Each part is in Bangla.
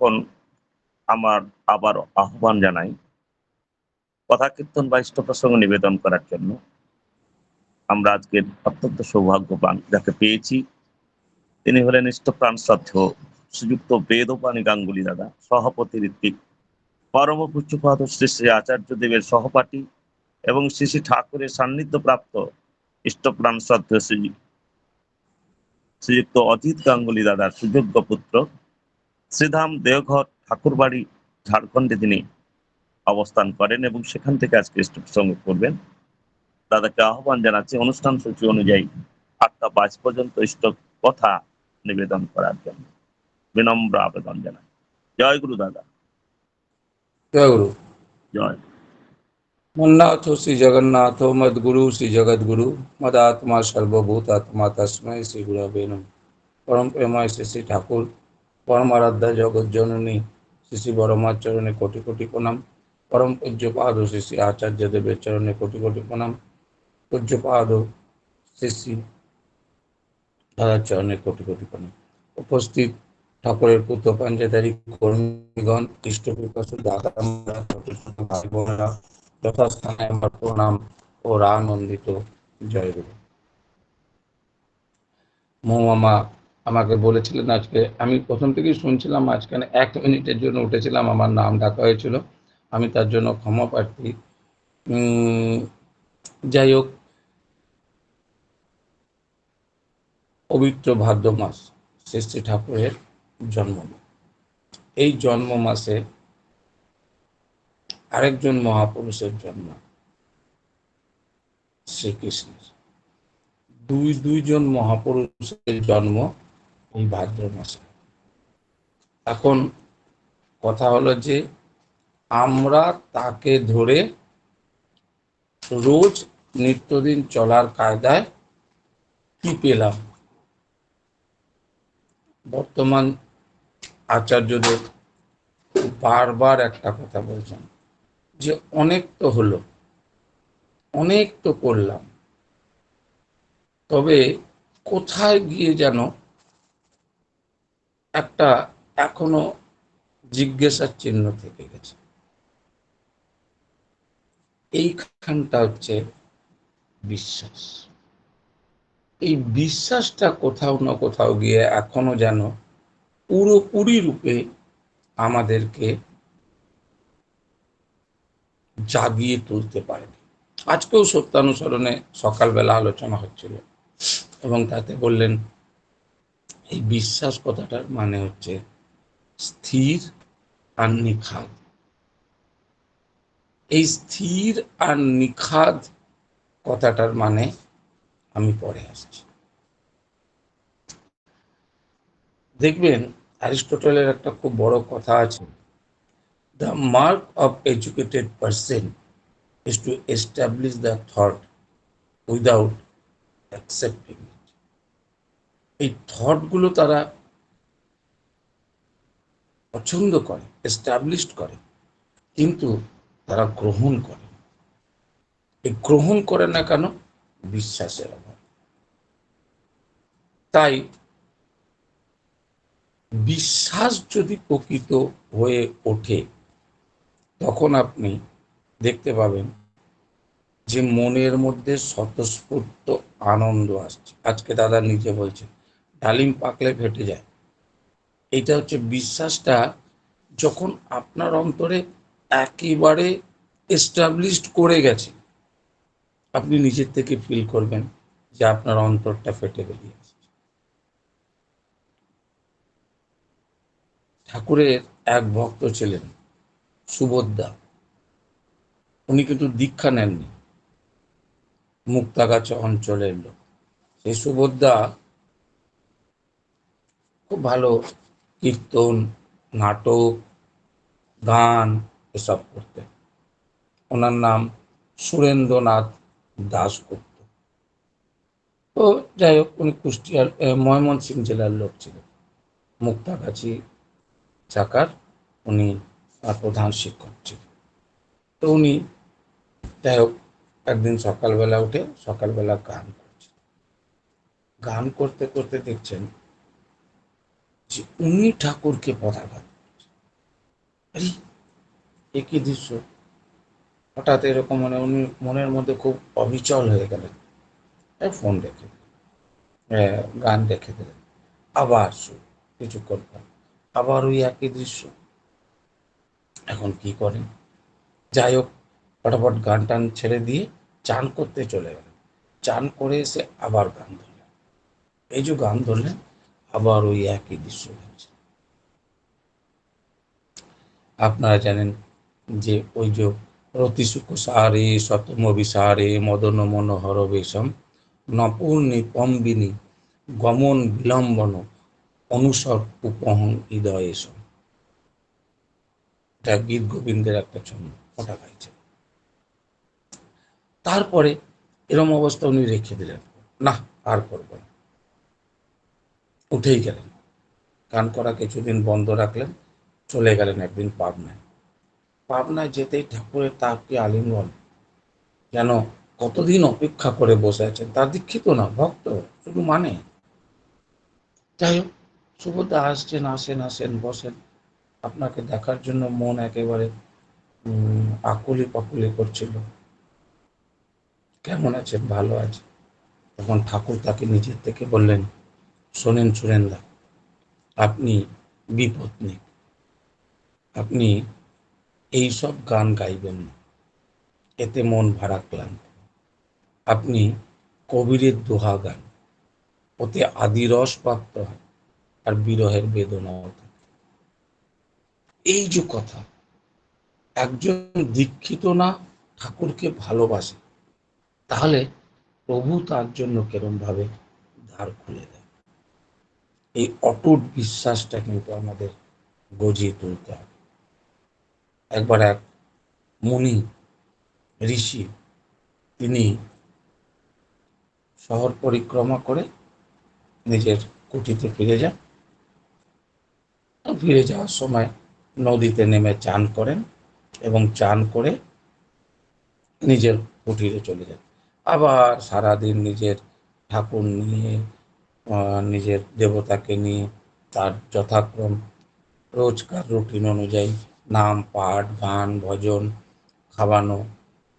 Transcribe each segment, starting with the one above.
এখন আমার আবার আহ্বান জানাই, কথা কীর্তন বা ইষ্ট প্রসঙ্গ নিবেদন করার জন্য। আমরা আজকের অত্যন্ত সৌভাগ্যবান যাকে পেয়েছি। তিনি হলেন ইষ্টপ্রাণ শ্রদ্ধেয় শ্রীযুক্ত বেদপাণী গাঙ্গুলি দাদা, সভাপতি ঋত্বিক, পরম পুষ্যপাদ শ্রী শ্রী আচার্য দেবের সহপাঠী এবং শ্রী শ্রী ঠাকুরের সান্নিধ্য প্রাপ্ত ইষ্টপ্রাণ শ্রদ্ধেয় শ্রী শ্রীযুক্ত অজিত গাঙ্গুলি দাদার সুযোগ্য পুত্র। শ্রীধাম দেওঘর ঠাকুরবাড়ি ঝাড়খণ্ডে তিনি অবস্থান করেন এবং সেখান থেকে আজকে প্রসঙ্গ করবেন। দাদাকে আহ্বান জানাচ্ছি অনুষ্ঠান সূচি অনুযায়ী আটটা বাইশ পর্যন্ত ইষ্ট কথা নিবেদন করার জন্য। বিনম্র আবেদন জানাই। জয় গুরু দাদা। জয় গুরু। জয়। মন্নাথ শ্রী জগন্নাথ মদ্গুরু শ্রী জগদ্গুরু মদাত্মা সর্বভূতাত্মা তস্মৈ শ্রী গুরবে নম। পরম প্রেময় শ্রী শ্রী ঠাকুর। পরমারাধ্যা জগৎ জননী শ্রী বরমার চরণে কোটি কোটি প্রণাম। পরম পূজ্যপাদ শ্রী শ্রী আচার্য দেবের চরণে কোটি কোটি প্রণাম। পূজ্যপাদ শ্রী শ্রী দাদার চরণে কোটি কোটি প্রণাম। উপস্থিত ঠাকুরের পুত্র পাঞ্জাদারি কর্মীগণ ইষ্টপিপাসু দাদা ভাই যথাস্থানে আমার প্রণাম ও আনন্দিত জয় গুরু। মৌমামা আমাকে বলেছিলেন আজকে, আমি প্রথম থেকেই শুনছিলাম মাঝখানে এক মিনিটের জন্য উঠেছিলাম, আমার নাম ডাকা হয়েছিল, আমি তার জন্য ক্ষমা প্রার্থী। যাই হোক, পবিত্র ভাদ্র মাস, শ্রী ঠাকুরের জন্ম এই জন্ম মাসে আরেকজন মহাপুরুষের জন্ম, শ্রীকৃষ্ণের। দুই, দুইজন মহাপুরুষের জন্ম এই ভাদ্র মাসে। এখন কথা হলো যে আমরা তাকে ধরে রোজ নিত্যদিন চলার কায়দায় কি পেলাম? বর্তমান আচার্যদের বারবার একটা কথা বলছেন যে অনেক তো হলো, অনেক তো করলাম, তবে কোথায় গিয়ে যেন একটা এখনও জিজ্ঞাসার চিহ্ন থেকে গেছে। এইখানটা হচ্ছে বিশ্বাস। এই বিশ্বাসটা কোথাও না কোথাও গিয়ে এখনও যেন পুরোপুরি রূপে আমাদেরকে জাগিয়ে তুলতে পারেনি আজকেও সত্যানুসরণে সকালবেলা আলোচনা হচ্ছিল এবং তাতে বললেন এই বিশ্বাস কথাটার মানে হচ্ছে স্থির আর নিখাদ এই স্থির আর নিখাদ কথাটার মানে আমি পরে আসছি দেখবেন অ্যারিস্টোটলের একটা খুব বড় কথা আছে the mark of educated person is to establish the thought without accepting it. এই থটগুলো তারা পছন্দ করে এস্টাবলিশড করে, কিন্তু তারা গ্রহণ করে। এই গ্রহণ করে না কেন? বিশ্বাসের অভাব। তাই বিশ্বাস যদি প্রকৃত হয়ে ওঠে, তখন আপনি দেখতে পাবেন যে মনের মধ্যে স্বতঃস্ফূর্ত আনন্দ আসছে। আজকে দাদা নিজে বলছে ডালিম পাকলে ফেটে যায়। এটা হচ্ছে বিশ্বাসটা যখন আপনার অন্তরে একেবারে এস্টাবলিশড করে গেছে, আপনি নিজের থেকে ফিল করবেন যে আপনার অন্তরটা ফেটে বেরিয়ে আসছে ঠাকুরের এক ভক্ত ছিলেন সুবোধদা উনি কিন্তু দীক্ষা নেননি। মুক্তাগাছা অঞ্চলের লোক। সেই সুভদ্রা খুব ভালো কীর্তন নাটক গান এসব করতেন। ওনার নাম সুরেন্দ্রনাথ দাশগুপ্ত। তো যাই হোক উনি কুষ্টিয়ার এ, ময়মনসিংহ জেলার লোক ছিলেন। মুক্তাগাছি চাকার উনি তার প্রধান শিক্ষক ছিলেন। তো উনি যাই হোক একদিন সকালবেলা উঠে সকালবেলা গান করছেন। গান করতে করতে দেখছেন যে উনি ঠাকুরকে পদাঘাত একই দৃশ্য? হঠাৎ এরকম মানে উনি মনের মধ্যে খুব অবিচল হয়ে গেলেন। ফোন রেখে গান রেখে দিলেন। আবার কিছুক্ষণ পর। আবার ওই একই দৃশ্য। এখন কি করেন? যাই হোক, ফটাফট গান টান ছেড়ে দিয়ে চান করতে চলে গেলেন। চান করে এসে আবার গান ধরলেন। এই যে গান ধরলেন আবার ওই একই দৃশ্য দেখছেন আপনারা জানেন যে ওই যে রতিসুখ সারে শতম বিসারে মদন মনোহর বেশম, নপুর্ণি পম্বিনী, গমন বিলম্বন, অনুসর উপহং হৃদয়েশম। এটা গীত গোবিন্দের একটা ছন্দ, ওটা গাইছে তারপরে এরম অবস্থা উনি রেখে দিলেন। না, আর করব না। উঠেই গেলেন। গান করা কিছুদিন বন্ধ রাখলেন, চলে গেলেন একদিন পাবনায়। পাবনায় যেতেই ঠাকুরের তার কি আলিঙ্গন? যেন কতদিন অপেক্ষা করে বসে আছেন? তার দীক্ষিত না, ভক্ত, শুধু মানে। যাই হোক, সুভদ্রা আসছেন, আসেন আসেন, বসেন। আপনাকে দেখার জন্য মন একেবারে আকুলি পাকুলি করছিল। কেমন আছেন? ভালো আছে তখন ঠাকুর তাকে নিজের থেকে বললেন শোনেন সুরেন্দা, আপনি বিপত্নিক আপনি এই সব গান গাইবেন না। এতে মন ভাড়া ক্লান্ত আপনি কবিরের দোহা গান। ওতে আদিরস প্রাপ্ত হয়, আর বিরহের বেদনাও থাকে। এই যে কথা, একজন দীক্ষিত না ঠাকুরকে ভালোবাসে, তাহলে প্রভু তার জন্য কেরম ভাবে দ্বার খুলে দেয়। এই অটুট বিশ্বাসটা কিন্তু আমাদের গজিয়ে তুলতে হবে। একবার এক মুনি ঋষি, তিনি শহর পরিক্রমা করে নিজের কুটিতে ফিরে যান। ফিরে যাওয়ার সময় নদীতে নেমে চান করেন এবং চান করে নিজের কুটিরে চলে যান। আবার সারাদিন নিজের ঠাকুর নিয়ে নিজের দেবতাকে নিয়ে তার যথাক্রম রোজকার রুটিন অনুযায়ী নাম, পাঠ, গান, ভজন, খাওয়ানো,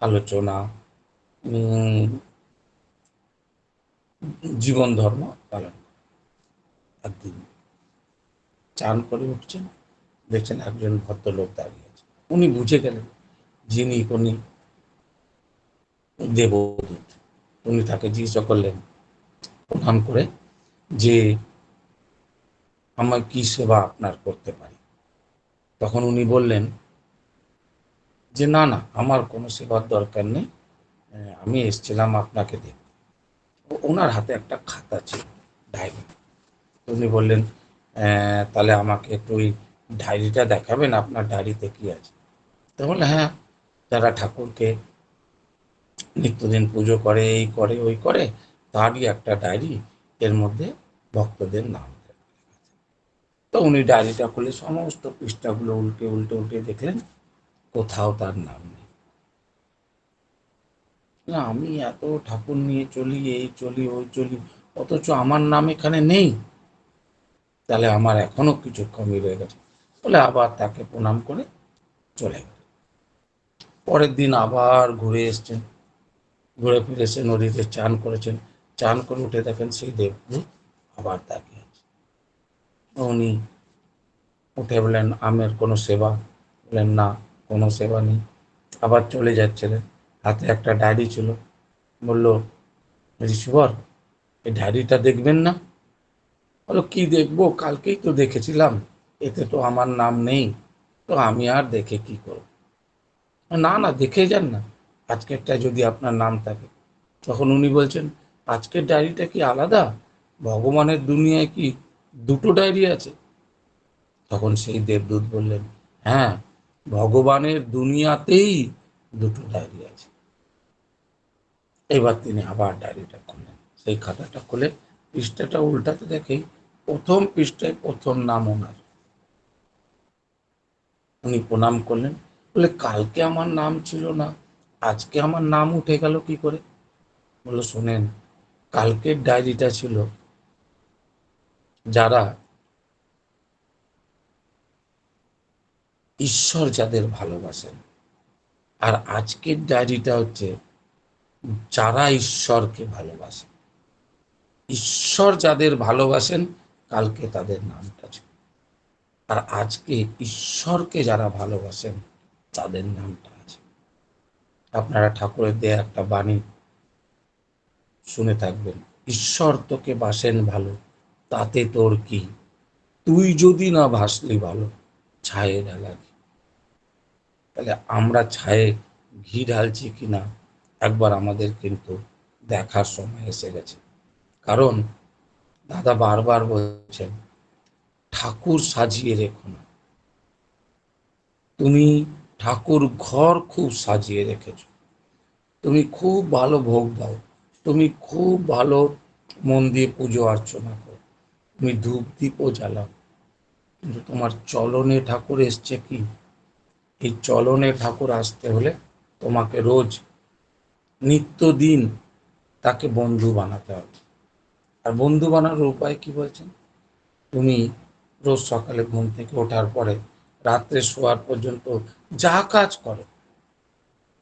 আলোচনা জীবন ধর্ম পালন একদিন। চান করে উঠছেন, দেখছেন একজন ভদ্রলোক দাঁড়িয়ে আছে। উনি বুঝে গেলেন যিনি উনি দেবদূত। উনি তাকে জিজ্ঞাসা করলেন, প্রণাম করে যে আমার কি সেবা আপনার করতে পারি? তখন উনি বললেন যে না না আমার কোনো সেবার দরকার নেই। আমি এসেছিলাম আপনাকে দেখতে। ওনার হাতে একটা খাতা ছিল ডায়েরি। উনি বললেন "আহ, তাহলে আমাকে একটু ওই ডায়েরিটা দেখাবেন আপনার ডায়েরিতে কি আছে? তো বললেন হ্যাঁ যারা ঠাকুরকে নিত্যদিন পুজো করে এই করে ওই করে তারই একটা ডায়েরি এর মধ্যে ভক্তদের নাম তো উনি ডায়েরিটা খুলে সমস্ত পৃষ্ঠাগুলো উল্টে উল্টে উল্টে দেখলেন, কোথাও তার নাম নেই। আমি এত ঠাকুর নিয়ে চলি, এই চলি, ওই চলি, অথচ আমার নাম এখানে নেই। তাহলে আমার এখনও কিছু কমই রয়ে গেছে। বলে আবার তাকে প্রণাম করে চলে গেল। পরের দিন আবার ঘুরে এসছেন। ঘুরে ফিরে এসে নদীতে চান করেছেন। চান করে উঠে দেখেন সেই দেবদূত আবার আছে উনি উঠে বললেন, আমের কোনো সেবা? বললেন, না, কোনো সেবা নেই। আবার চলে যাচ্ছিলেন। হাতে একটা ডায়েরি ছিল। বলল ঋষিবর এই ডায়েরিটা দেখবেন না? বলো কি দেখব? কালকেই তো দেখেছিলাম। এতে তো আমার নাম নেই। তো আমি আর দেখে কি করব? না না, দেখে যান না। আজকেরটা যদি আপনার নাম থাকে। তখন উনি বলছেন আজকের ডায়েরিটা কি আলাদা? ভগবানের দুনিয়ায় কি দুটো ডায়েরি আছে? তখন সেই দেবদূত বললেন হ্যাঁ ভগবানের দুনিয়াতেই দুটো ডায়েরি আছে। এবার তিনি আবার ডায়েরিটা খুললেন। সেই খাতাটা খুলে পৃষ্ঠাটা উল্টাতে দেখেই প্রথম পৃষ্ঠায় প্রথম নাম ওনার। উনি প্রণাম করলেন, বলে, কালকে আমার নাম ছিল না, আজকে আমার নাম উঠে গেল কি করে? বলল, শোনেন কালকের ডায়েরিটা ছিল যারা ঈশ্বর যাদের ভালোবাসেন। আর আজকের ডায়েরিটা হচ্ছে যারা ঈশ্বরকে ভালোবাসে ঈশ্বর যাদের ভালোবাসেন, কালকে তাদের নামটা ছিল। আর আজকে ঈশ্বরকে যারা ভালোবাসেন, তাদের নামটা আছে। আপনারা ঠাকুরের দেয়া একটা বাণী শুনে থাকবেন। ঈশ্বর তোকে বাসেন ভালো, তাতে তোর কি? তুই যদি না ভাসলি ভালো, ছায়ে ঢালা ঘি। তাহলে আমরা ছায়ে ঘি ঢালছি কিনা একবার আমাদের কিন্তু দেখার সময় এসে গেছে। কারণ দাদা বারবার বলছেন, ঠাকুর সাজিয়ে রেখো না। তুমি ঠাকুর ঘর খুব সাজিয়ে রেখেছ। তুমি খুব ভালো ভোগ দাও। তুমি খুব ভালো মন দিয়ে পুজো অর্চনা করো। তুমি ধূপ দীপও জ্বালাও। কিন্তু তোমার চলনে ঠাকুর এসছে কি? এই চলনে ঠাকুর আসতে হলে তোমাকে রোজ নিত্যদিন তাকে বন্ধু বানাতে হবে। আর বন্ধু বানানোর উপায় কি বলছেন? তুমি রোজ সকালে ঘুম থেকে ওঠার পরে রাত্রে শোয়ার পর্যন্ত যা কাজ করো।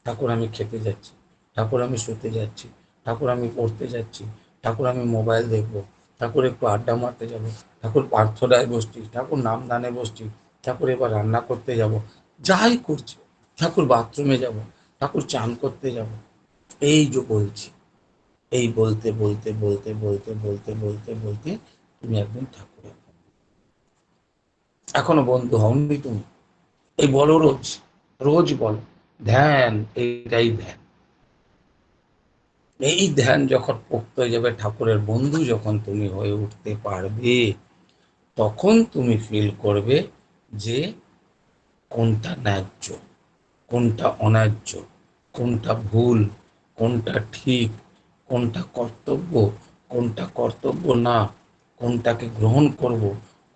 ঠাকুর আমি খেতে যাচ্ছি, ঠাকুর আমি শুতে যাচ্ছি ঠাকুর আমি পড়তে যাচ্ছি, ঠাকুর আমি মোবাইল দেখব, ঠাকুর একটু আড্ডা মারতে যাব, ঠাকুর প্রার্থনায় বসছি, ঠাকুর নাম দানে বসছি, ঠাকুর এবার রান্না করতে যাব, যাই করছি, ঠাকুর বাথরুমে যাব, ঠাকুর চান করতে যাব, এই যে বলছি, এই বলতে বলতে বলতে বলতে বলতে বলতে বলতে তুমি একদিন ঠাকুর এখনও বন্ধু হওনি তুমি? এই বলো রোজ রোজ বলো, ধ্যান, এইটাই ধ্যান। এই ধ্যান যখন পোক্ত হয়ে যাবে, ঠাকুরের বন্ধু যখন তুমি হয়ে উঠতে পারবে, তখন তুমি ফিল করবে যে কোনটা ন্যায্য, কোনটা অন্যায্য, কোনটা ভুল, কোনটা ঠিক, কোনটা কর্তব্য কোনটা কর্তব্য না, কোনটাকে গ্রহণ করব,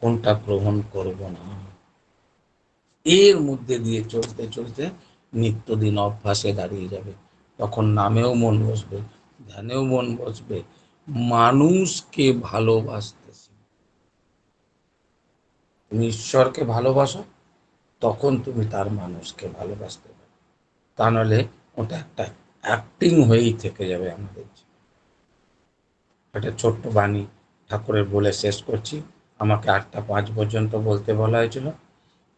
কোনটা গ্রহণ করব না। এর মধ্যে দিয়ে চলতে চলতে নিত্যদিন অভ্যাসে দাঁড়িয়ে যাবে। তখন নামেও মন বসবে, ধ্যানেও মন বসবে, মানুষকে ভালোবাসতে তুমি ঈশ্বরকে ভালোবাসো, তখন তুমি তার মানুষকে ভালোবাসতে পারো। তা নাহলে ওটা একটা অ্যাক্টিং হয়েই থেকে যাবে আমাদের একটা ছোট্ট বাণী ঠাকুরের বলে শেষ করছি। আমাকে আটটা পাঁচ পর্যন্ত বলতে বলা হয়েছিল,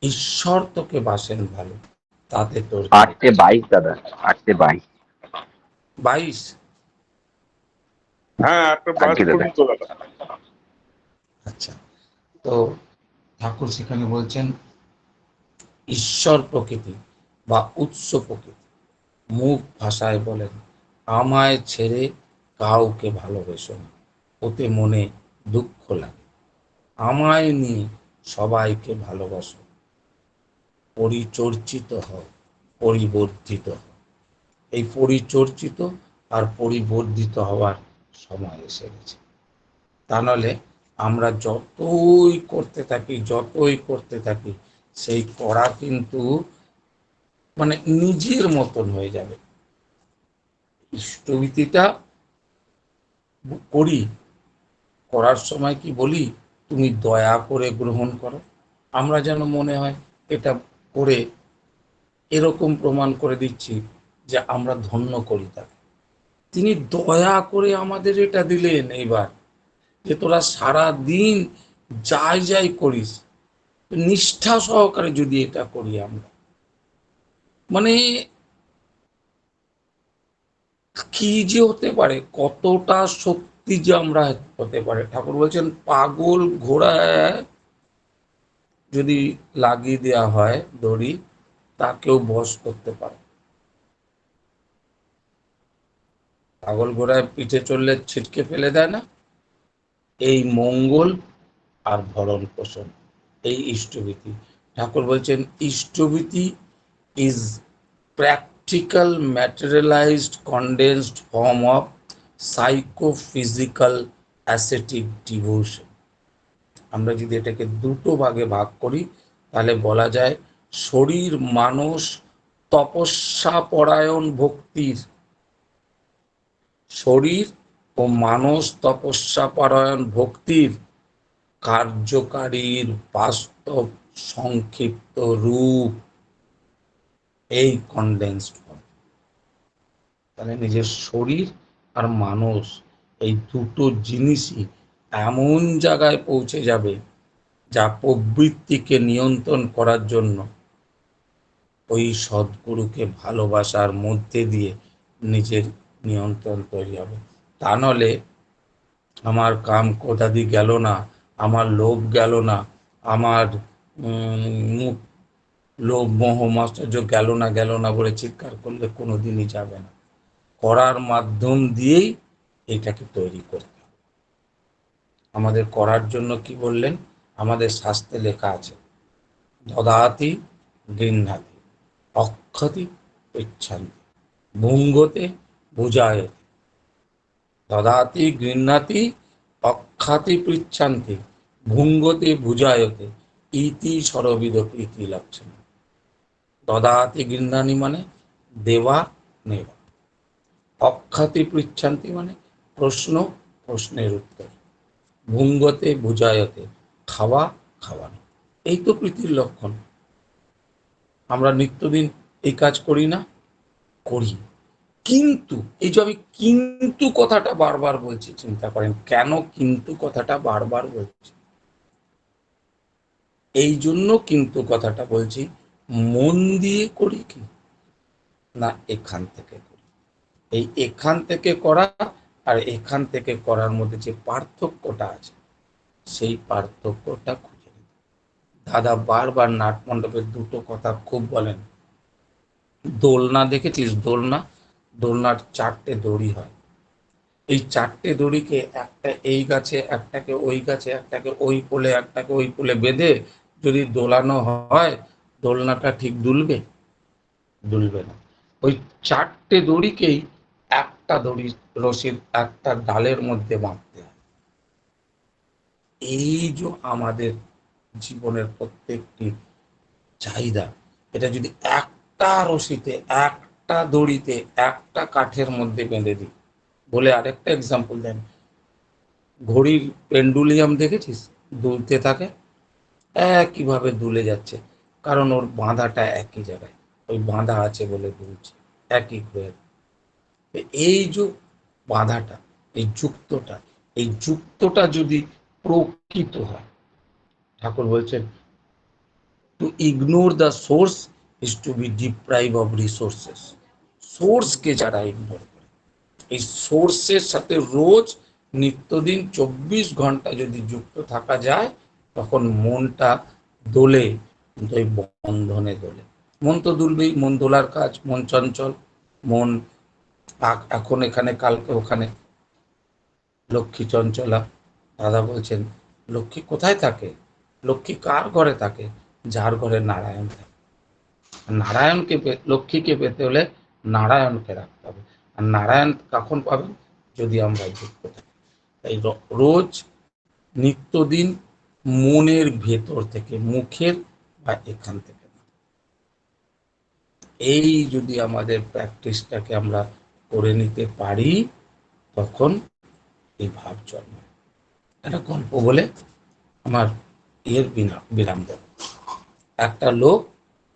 ঈশ্বর তোকে বাসেন ভালো, তাতে তোর? আটটে বাইশ দাদা, আটটে বাইশ। বাইশ। হ্যাঁ আচ্ছা তো ঠাকুর সেখানে বলছেন ঈশ্বর প্রকৃতি বা উৎস প্রকৃতি মুখ ভাষায় বলেন আমায় ছেড়ে কাউকে ভালোবেসো না ওতে মনে দুঃখ লাগে। আমায় নিয়ে সবাইকে ভালোবাসো পরিচর্চিত হও পরিবর্ধিত হও। এই পরিচর্চিত আর পরিবর্ধিত হওয়ার সময় এসে গেছে। তা নাহলে আমরা যতই করতে থাকি, যতই করতে থাকি, সেই করা কিন্তু মানে নিজের মতন হয়ে যাবে। ইষ্টভীতিটা করি, করার সময় কি বলি, তুমি দয়া করে গ্রহণ করো। আমরা যেন মনে হয় এটা করে এরকম প্রমাণ করে দিচ্ছি যে আমরা ধন্য করি তাকে। তিনি দয়া করে আমাদের এটা দিলেন এইবার, যে তোরা সারা দিন যাই যাই করিস, নিষ্ঠা সহকারে যদি এটা করি আমরা। মানে কি যে হতে পারে, কতটা শক্তি যে আমরা হতে পারে। ঠাকুর বলছেন, পাগল ঘোড়ায় যদি লাগিয়ে দেওয়া হয় দড়ি, তাকেও বশ করতে পারে। পাগল ঘোড়ায় পিঠে চললে ছিটকে ফেলে দেয় না? এই মঙ্গল আর ভরণ পোষণ, এই ইষ্টভীতি। ঠাকুর বলছেন, ইষ্টভীতি is practical materialized condensed form of psychophysical ascetic devotion আমরা যদি এটাকে দুটো ভাগে ভাগ করি, তাহলে বলা যায়, শরীর, মানুষ তপস্যা পরায়ণ ভক্তির শরীর ও মানস তপস্যা পরায়ণ ভক্তির কার্যকারীর বাস্তব সংক্ষিপ্ত রূপ এই কনডেন্সড তাহলে নিজের শরীর আর মানুষ এই দুটো জিনিসই এমন জায়গায় পৌঁছে যাবে যা প্রবৃত্তিকে নিয়ন্ত্রণ করার জন্য ওই সদ্গুরুকে ভালোবাসার মধ্যে দিয়ে নিজের নিয়ন্ত্রণ তৈরি হবে। তা নলে আমার কাম কোদাদি গেল না, আমার লোভ গেল না, আমার মুখ, লোভ, মোহ মাশ্চর্য গেল না গেল না বলে চিৎকার করলে কোনো দিনই যাবে না। করার মাধ্যম দিয়েই এটাকে তৈরি করতে হবে। আমাদের করার জন্য কি বললেন? আমাদের শাস্তে লেখা আছে, দদাতি গৃহাতি অক্ষতি ইচ্ছান্তি ভুঙ্গতে বুঝায় দদাতি গৃহাতি অক্ষাতি পৃচ্ছান্তি ভুঙ্গতে বুঝায়তে ইতি সরবিদ প্রীতি লক্ষণ দদাতি গৃহানি মানে দেওয়া নেওয়া। অক্ষাতি পৃচ্ছান্তি মানে প্রশ্ন, প্রশ্নের উত্তর। ভুঙ্গতে বুঝায়তে খাওয়া খাওয়ানো এই তো প্রীতির লক্ষণ। আমরা নিত্যদিন এই কাজ করি না, করি। কিন্তু, এই যে আমি কিন্তু কথাটা বারবার বলছি, চিন্তা করেন কেন কিন্তু কথাটা বারবার বলছি? এই জন্য কিন্তু কথাটা বলছি, মন দিয়ে করি কি? না, এখান থেকে করি। এই এখান থেকে করা আর এখান থেকে করার মধ্যে যে পার্থক্যটা আছে, সেই পার্থক্যটা খুঁজে দাদা বারবার নাট মণ্ডপের দুটো কথা খুব বলেন, দোলনা দেখেছিস দোলনা? দোলনার চারটে দড়ি হয়। এই চারটে দড়িকে একটা এই গাছে, একটাকে ওই গাছে, একটাকে ওই পোলে একটাকে ওই পোলে বেঁধে যদি দোলানো হয়, দোলনাটা ঠিক দুলবে? দুলবে না। ওই চারটে দড়িকেই একটা দড়ি রশির একটা ডালের মধ্যে বাঁধতে হয়। এই যে আমাদের জীবনের প্রত্যেকটি চাহিদা, এটা যদি একটা রশিতে একটা দড়িতে একটা কাঠের মধ্যে বেঁধে দিই। বলে আরেকটা এক্সাম্পল দেন। ঘড়ির পেন্ডুলিয়াম দেখেছিস? দুলতে থাকে, একইভাবে দুলে যাচ্ছে। কারণ ওর বাঁধাটা একই জায়গায়। ওই বাঁধা আছে বলে দুলছে, একই হয়ে এই যে বাঁধাটা, এই যুক্তটা এই যুক্তটা যদি প্রকৃত হয়, ঠাকুর বলছেন to ignore the source is to be deprive of resources সোর্সকে যারা ইগনোর করে। এই সোর্সের সাথে রোজ নিত্যদিন চব্বিশ ঘণ্টা যদি যুক্ত থাকা যায়, তখন মনটা দোলে বন্ধনে দোলে। মন তো দুলবেই, মন দোলার কাজ, মন চঞ্চল, মন এখন এখানে, কালকে ওখানে। লক্ষ্মী চঞ্চলা, দাদা বলছেন, লক্ষ্মী কোথায় থাকে? লক্ষ্মী কার ঘরে থাকে? যার ঘরে নারায়ণ থাকে। নারায়ণকে লক্ষ্মীকে পেতে হলে নারায়ণকে রাখতে হবে। আর নারায়ণ কখন পাবেন? যদি আমরা যুক্ত থাকি তাই রোজ নিত্যদিন মনের ভেতর থেকে, মুখের বা এখান থেকে এই যদি আমাদের প্র্যাকটিসটাকে আমরা করে নিতে পারি, তখন এই ভাব জন্মায়। একটা গল্প বলে আমার এর বিরাম দেব। একটা লোক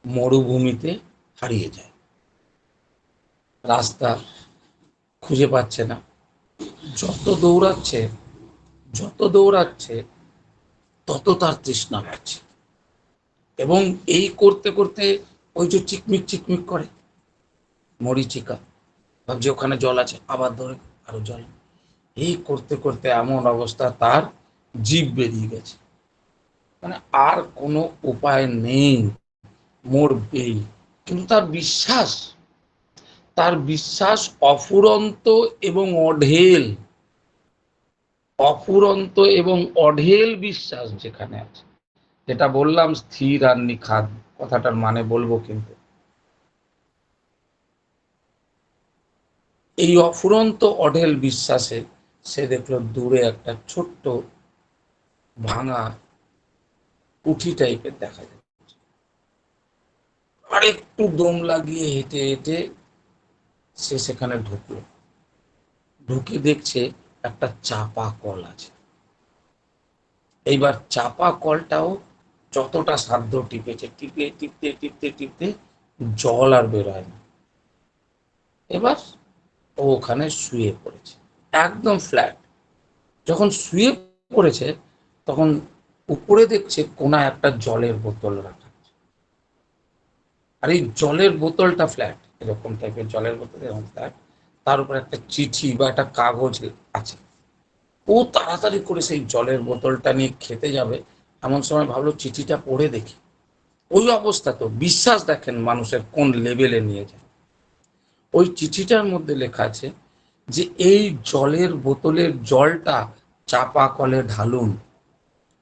মরুভূমিতে হারিয়ে যায়। রাস্তা খুঁজে পাচ্ছে না। যত দৌড়াচ্ছে যত দৌড়াচ্ছে, তত তার তৃষ্ণা বাড়ছে। এবং এই করতে করতে ওই যে চিকমিক চিকমিক করে মরিচিকা ভাবছে ওখানে জল আছে, আবার ধরে আরও জল। এই করতে করতে এমন অবস্থা, তার জীব বেরিয়ে গেছে। মানে আর কোনো উপায় নেই, মরবেই। কিন্তু তার বিশ্বাস তার বিশ্বাস অফুরন্ত এবং অঢেল। অফুরন্ত এবং অঢেল বিশ্বাস যেখানে আছে। যেটা বললাম, স্থির আর নিখাদ। কথাটার মানে বলব কিন্তু। এই অফুরন্ত, অঢেল বিশ্বাসে সে দেখল দূরে একটা ছোট্ট ভাঙা কুঠি টাইপের দেখা যাচ্ছে। আর একটু দম লাগিয়ে হেঁটে হেঁটে সে সেখানে ঢুকলো। ঢুকে দেখছে একটা চাপা কল আছে। এইবার চাপা কলটাও যতটা সাধ্য টিপেছে, টিপে, টিপতে টিপতে টিপতে জল আর বেরোয় না এবার ও ওখানে শুয়ে পড়েছে। একদম ফ্ল্যাট যখন শুয়ে পড়েছে, তখন উপরে দেখছে কোনায় একটা জলের বোতল রাখা আর এই জলের বোতলটা ফ্ল্যাট এরকম টাইপের জলের বোতল এরকম ফ্ল্যাট তার উপর একটা চিঠি বা একটা কাগজ আছে। ও তাড়াতাড়ি করে সেই জলের বোতলটা নিয়ে খেতে যাবে। এমন সময় ভাবলো চিঠিটা পড়ে দেখি। ওই অবস্থা তো বিশ্বাস দেখেন মানুষের কোন লেভেলে নিয়ে যায়। ওই চিঠিটার মধ্যে লেখা আছে যে, এই জলের বোতলের জলটা চাপা কলে ঢালুন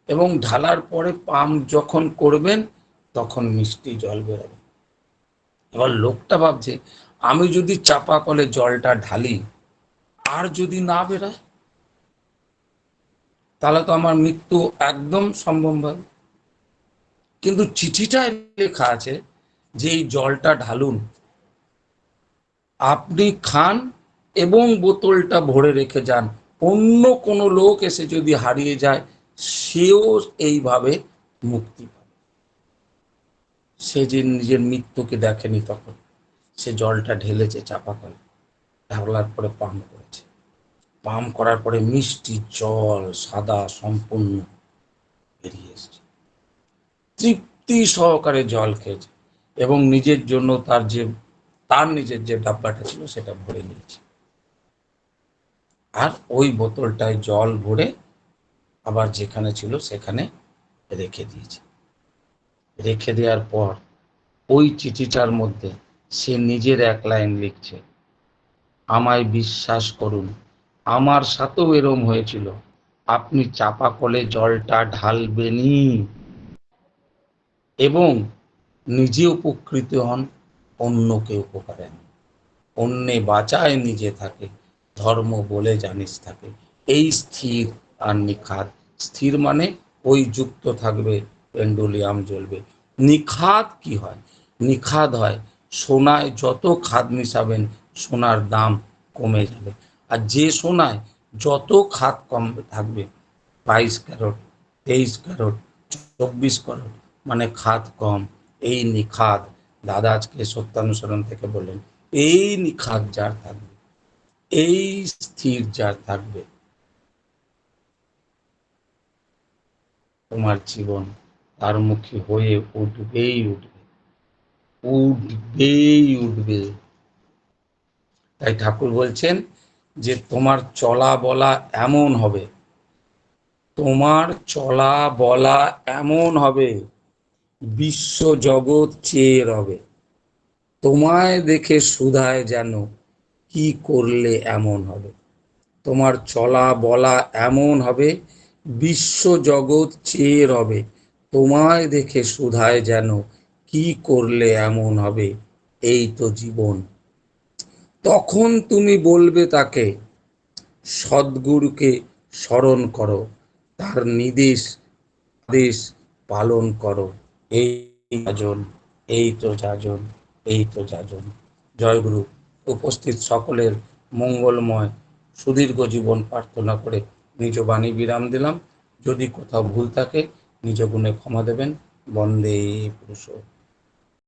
এবং ঢালার পরে পাম্প যখন করবেন, তখন মিষ্টি জল বেরোবে। এবার লোকটা ভাবছে, আমি যদি চাপা কলে জলটা ঢালি, আর যদি না বেরোয়? তাহলে তো আমার মৃত্যু একদম সম্ভব হবে কিন্তু চিঠিটায় লেখা আছে যে এই জলটা ঢালুন। আপনি খান এবং বোতলটা ভরে রেখে যান। অন্য কোনো লোক এসে যদি হারিয়ে যায়, সেও এইভাবে মুক্তি পাবে সে যে নিজের মৃত্যুকে দেখেনি তখন। সে জলটা ঢেলেছে চাপা কলে ঢাকলার পরে পান করেছে। পাম করার পরে মিষ্টি জল সাদা সম্পূর্ণ বেরিয়ে এসছে। তৃপ্তি সহকারে জল খেয়েছে এবং নিজের জন্য তার যে, তার নিজের যে ডাব্বাটা ছিল সেটা ভরে নিয়েছে। আর ওই বোতলটায় জল ভরে আবার যেখানে ছিল সেখানে রেখে দিয়েছে। রেখে দেওয়ার পর ওই চিঠিটার মধ্যে সে নিজের এক লাইন লিখছে, আমায় বিশ্বাস করুন, আমার সাথেও এরম হয়েছিল। আপনি চাপা কলে জলটা ঢালবেনই। এবং নিজে উপকৃত হন অন্যকে উপকারে। অন্যে বাঁচায় নিজে থাকে, ধর্ম বলে জানিস থাকে। এই স্থির আর নিখাত। স্থির মানে ওই যুক্ত থাকবে পেন্ডুলিয়াম জ্বলবে। নিখাত কি হয়? নিখাত হয়, সোনায় যত খাদ মিশাবেন, সোনার দাম কমে যাবে। আর যে সোনায় যত খাদ কম থাকবে, বাইশ ক্যারট, তেইশ ক্যারট, চব্বিশ ক্যারট মানে খাদ কম। এই নিখাদ, দাদা আজকে সত্যানুসরণ থেকে বললেন, এই নিখাদ যার থাকবে, এই স্থির যার থাকবে, তোমার জীবন তার মুখী হয়ে উঠবেই উঠবে উঠবেই উঠবে। তাই ঠাকুর বলছেন যে, তোমার চলা বলা এমন হবে, তোমার চলা বলা এমন হবে, বিশ্ব জগৎ চেয়ে রবে। তোমায় দেখে সুধায় যেন কি করলে এমন হবে, তোমার চলা বলা এমন হবে, বিশ্ব জগৎ চেয়ে রবে তোমায় দেখে সুধায় যেন কি করলে এমন হবে? এই তো জীবন। তখন তুমি বলবে তাকে, সদ্গুরুকে স্মরণ করো, তার নির্দেশ, আদেশ পালন করো। এই যাজন, এই তো যাজন, এই তো যাজন। জয়গুরু উপস্থিত সকলের মঙ্গলময়, সুদীর্ঘ জীবন প্রার্থনা করে নিজ বাণী বিরাম দিলাম। যদি কোথাও ভুল থাকে নিজ গুণে ক্ষমা দেবেন। বন্দে পুরুষ